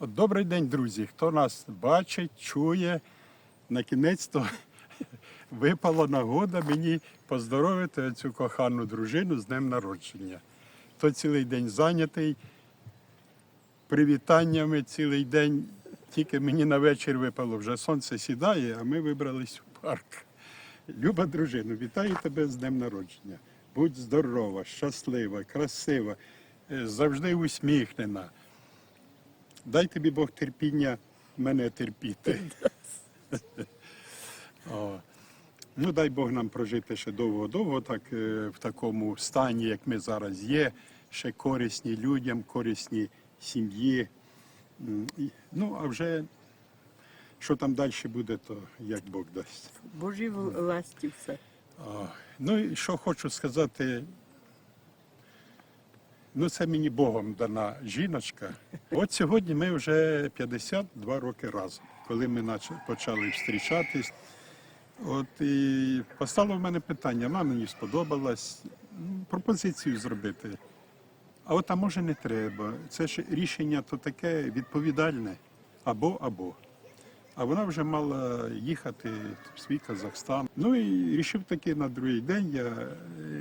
Добрий день, друзі. Хто нас бачить, чує, на кінець-то випала нагода мені поздоровити цю кохану дружину з днем народження. То цілий день зайнятий привітаннями, цілий день. Тільки мені на вечір випало вже сонце сідає, а ми вибрались у парк. Люба дружина, вітаю тебе з днем народження. Будь здорова, щаслива, красива, е, завжди усміхнена. Дай тобі Бог терпіння мене терпіти. О. Ну, дай Бог нам прожити ще довго-довго, так е, в такому стані, як ми зараз є, ще корисні людям, корисні сім'ї. Ну, а вже що там далі буде, то як Бог дасть. Божій власті все. А, Ну і що хочу сказати. Ну, це мені Богом дана жіночка. От сьогодні ми вже 52 роки разом, коли ми почали зустрічатись. От і постало в мене питання, вона мені сподобалась пропозицію зробити. А от а може не треба. Це ж рішення то таке відповідальне або або. А вона вже мала їхати в свій Казахстан. Ну і рішив таки на другий день. Я е,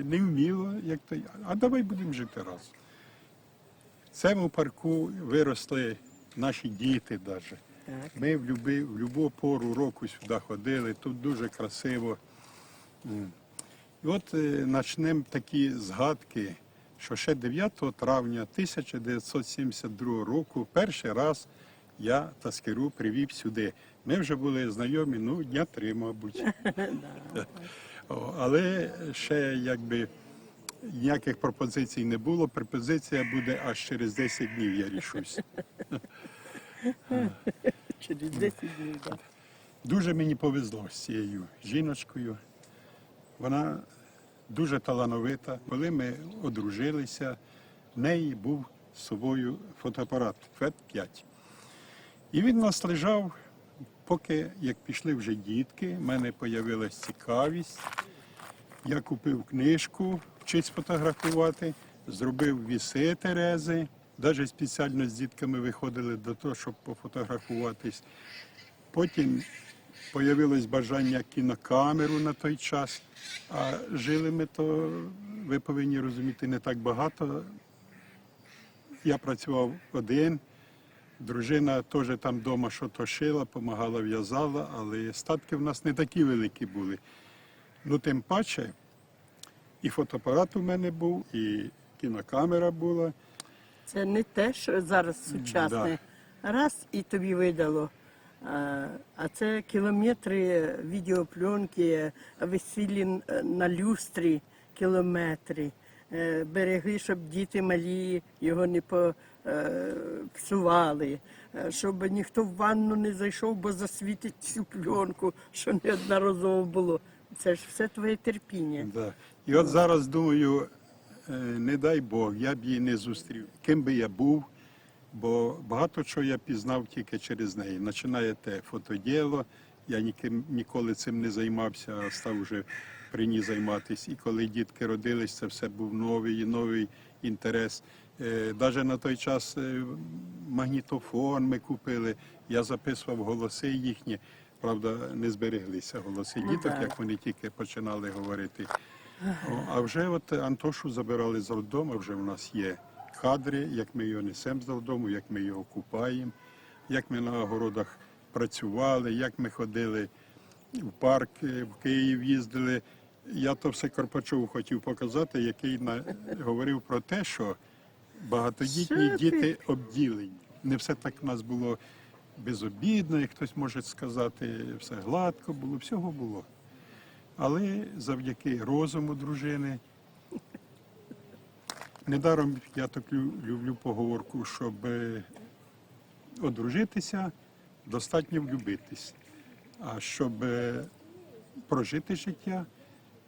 не вміла, як то а давай будемо жити разом. В цьому парку виросли наші діти навіть. Ми в люби, в любу пору року сюди ходили, тут дуже красиво. І от е, почнемо такі згадки, що ще 9 травня 1972 року перший раз я Таскеру привів сюди. Ми вже були знайомі, ну, дня три, мабуть. Але ще якби ніяких пропозицій не було. Пропозиція буде аж через 10 днів, я рішусь. Через 10 днів. Да. Дуже мені повезло з цією жіночкою. Вона дуже талановита. Коли ми одружилися, в неї був з собою фотоапарат ФЕТ-5. І він нас лежав, поки як пішли вже дітки, в мене з'явилася цікавість. Я купив книжку, вчись фотографувати, зробив віси Терези. Навіть спеціально з дітками виходили до того, щоб пофотографуватись. Потім появилось бажання кінокамеру на той час. А жили ми то, ви повинні розуміти, не так багато. Я працював один, дружина теж там вдома що то шила, допомагала, в'язала, але статки в нас не такі великі були. Ну, тим паче, і фотоапарат у мене був, і кінокамера була. Це не те, що зараз сучасне. Раз і тобі видало. А, це кілометри відеопленки, весіллі на люстрі кілометри. Е, Береги, щоб діти малі його не попсували, щоб ніхто в ванну не зайшов, бо засвітить цю пленку, що неодноразово було. Це ж все твоє терпіння. Да. І от зараз думаю, е, не дай Бог, я б її не зустрів. Ким би я був, бо багато чого я пізнав тільки через неї. Починає те фотоділо, я ніким, ніколи цим не займався, а став вже при ній займатися. І коли дітки родились, це все був новий і новий інтерес. Навіть на той час е, магнітофон ми купили, я записував голоси їхні. Правда, не збереглися голоси Ну, діток, так. як вони тільки починали говорити. А вже от Антошу забирали з роддому, вже в нас є кадри, як ми його несемо з роддому, як ми його купаємо, як ми на огородах працювали, як ми ходили в парк, е, в Київ їздили. Я то все Карпачову хотів показати, який на... говорив про те, що багатодітні діти обділені. Не все так в нас було безобідно, як хтось може сказати, все гладко було, всього було. Але завдяки розуму дружини. Недаром я так люблю поговорку, щоб е, одружитися, достатньо влюбитись. А щоб е, прожити життя,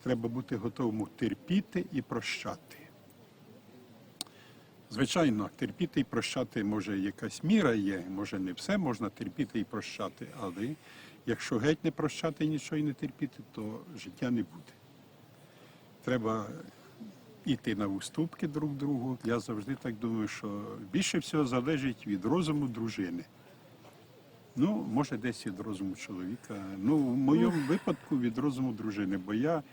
треба бути готовим терпіти і прощати. Звичайно, терпіти і прощати може якась міра є, може не все можна терпіти і прощати, але якщо геть не прощати нічого і не терпіти, то життя не буде. Треба йти на уступки друг другу. Я завжди так думаю, що більше всього залежить від розуму дружини. Ну, може, десь від розуму чоловіка. Ну, в моєму випадку від розуму дружини, бо я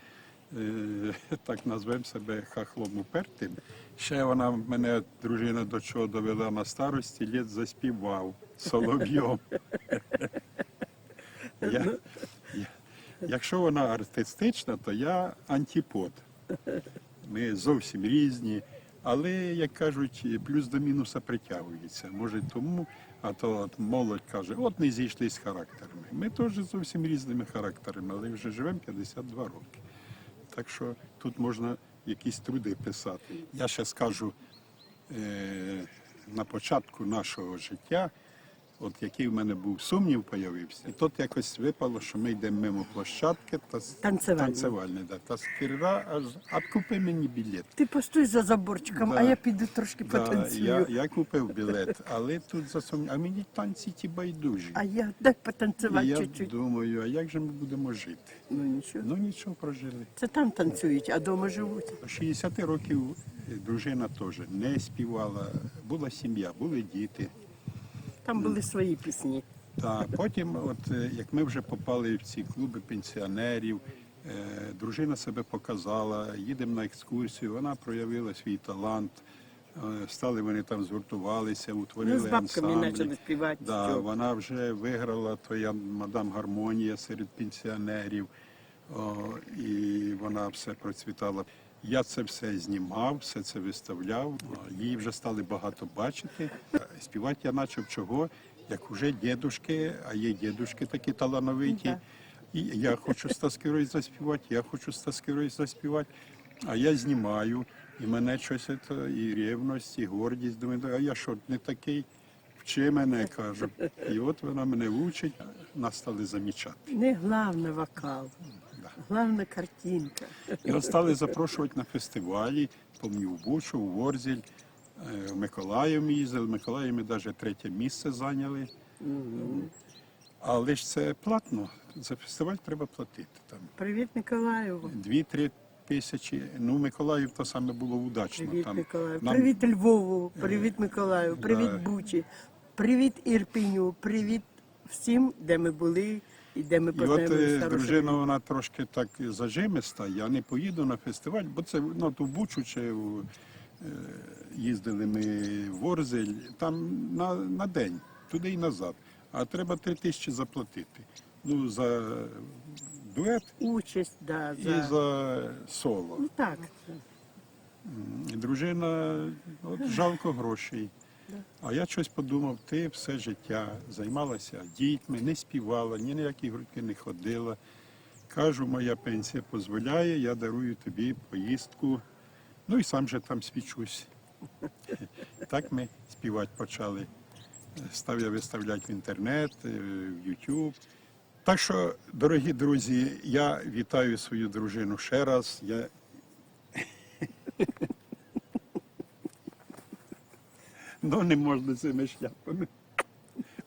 так назвем себе хахлом упертим. Ще вона мене дружина до чого довела на старості, літ заспівав солов'йом. Я, я, якщо вона артистична, то я антипод. Ми зовсім різні, але, як кажуть, плюс до мінуса притягується. Може тому, а то от молодь каже, от не зійшли з характерами. Ми теж зовсім різними характерами, але вже живемо 52 роки. Так що тут можна якісь труди писати. Я ще скажу е, на початку нашого життя, от який в мене був сумнів появився. І тут якось випало, що ми йдемо мимо площадки та танцевальної, да, та скирра аж откупи мені білет. Ти постой за заборчиком, Да. а я піду трошки Да, потанцюю. я, я купив білет, але тут засумнів, а мені танці ті байдужі. А я дай потанцювати я чуть-чуть. думаю, а як же ми будемо жити? Ну нічого. Ну нічого прожили. Це там танцюють, а вдома живуть. До 60 років дружина теж не співала, була сім'я, були діти. Там були свої пісні. Та потім, от е, як ми вже попали в ці клуби пенсіонерів, е, дружина себе показала, їдемо на екскурсію, вона проявила свій талант. е, Стали вони там згуртувалися, утворили Ну, з ансамблі. почали співати, Да, вона вже виграла твоя мадам гармонія серед пенсіонерів, о, і вона все процвітала. Я це все знімав, все це виставляв. Її вже стали багато бачити. Співати я почав чого, як уже дідушки, а є дідушки такі талановиті. І я хочу Стаскирой заспівати, я хочу Стаскирой заспівати. А я знімаю, і мене щось це, і рівність, і гордість. Думаю, а я що, не такий? Вчи мене, кажу. І от вона мене вчить, нас стали замічати. Не головне вокал, Головне картинка. І от стали запрошувати на фестивалі, помню, в Бучу, в Ворзіль, е, в Миколаїв ми їздили. В Миколаїв ми навіть третє місце зайняли. Але ж це платно. За фестиваль треба платити. Там Привіт, Миколаєву. дві-три тисячі. Ну, Миколаїв то саме було удачно. Привіт, там, Миколаїв. нам- Привіт, Львову. Привіт, Миколаїв. Привіт, да. Бучі. Привіт, Ірпіню. Привіт всім, де ми були і де ми І от познайомилися. е, дружина, вона трошки так зажимиста, я не поїду на фестиваль, бо це ну, ту Бучу чи в, е, їздили ми в Ворзель, там на, на день, туди і назад. А треба три тисячі заплатити. Ну, за дует Участь, да, і за... за соло. Ну так. Дружина, от жалко грошей. А я щось подумав, ти все життя займалася дітьми, не співала, ні на які групки не ходила. Кажу, моя пенсія дозволяє, я дарую тобі поїздку. Ну і сам же там свічусь. Так ми співати почали. Став я виставляти в інтернет, е, в YouTube. Так що, дорогі друзі, я вітаю свою дружину ще раз. Я Ну, не можна цими шляпами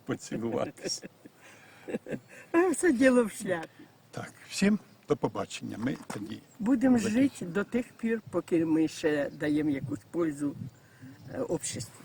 поцілуватися. А все діло в шляпі. Так, всім до побачення. Ми тоді. Будемо жити до тих пір, поки ми ще даємо якусь пользу е, обществу.